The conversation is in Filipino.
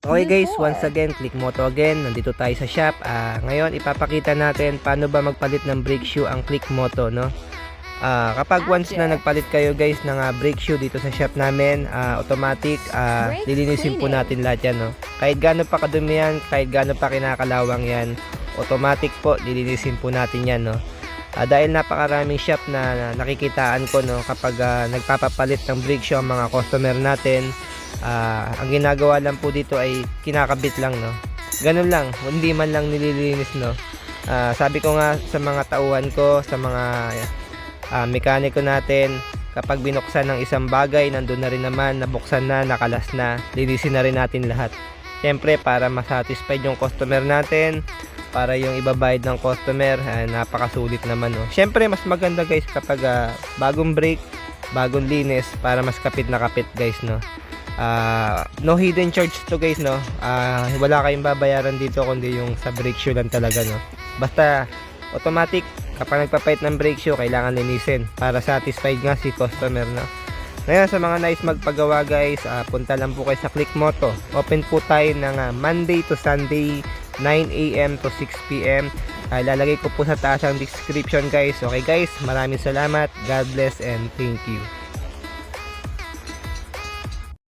Okay guys, once again, click moto again. Nandito tayo sa shop. Ah, ngayon, ipapakita natin paano ba magpalit ng brake shoe ang click moto, no? Ah, kapag once na nagpalit kayo guys ng ah, brake shoe dito sa shop namin, ah, automatic, ah, Brake lilinisin po natin lahat yan, no? Kahit gaano pa kadumi yan, kahit gaano pa kinakalawang yan, automatic po, lilinisin po natin yan, no? Ah, dahil napakaraming shop na, na nakikitaan ko, no? Kapag ah, nagpapapalit ng brake shoe ang mga customer natin, Ah, ang ginagawa lang po dito ay kinakabit lang no. Ganun lang, hindi man lang nililinis no. Ah, sabi ko nga sa mga tauhan ko, sa mga ah, mekaniko natin, kapag binuksan ng isang bagay, nandun na rin naman, nabuksan na, nakalas na, linisin na rin natin lahat. Siyempre, para masatisfied yung customer natin, para yung ibabayad ng customer, ah, napakasulit naman. No? Siyempre, mas maganda guys kapag ah, bagong brake, bagong linis, para mas kapit na kapit guys. No? Ah, no hidden charge to guys no. Ah, wala kayong babayaran dito kundi yung sa brake shoe lang talaga no. Basta automatic kapag nagpapait ng brake shoe kailangan linisin para satisfied nga si customer no. Ngayon sa mga nice magpagawa guys, ah, punta lang po kayo sa Click Moto. Open po tayo ng ah, Monday to Sunday 9 a.m. to 6 p.m. Ah, lalagay ko po sa taas ang description guys. Okay guys, maraming salamat. God bless and thank you.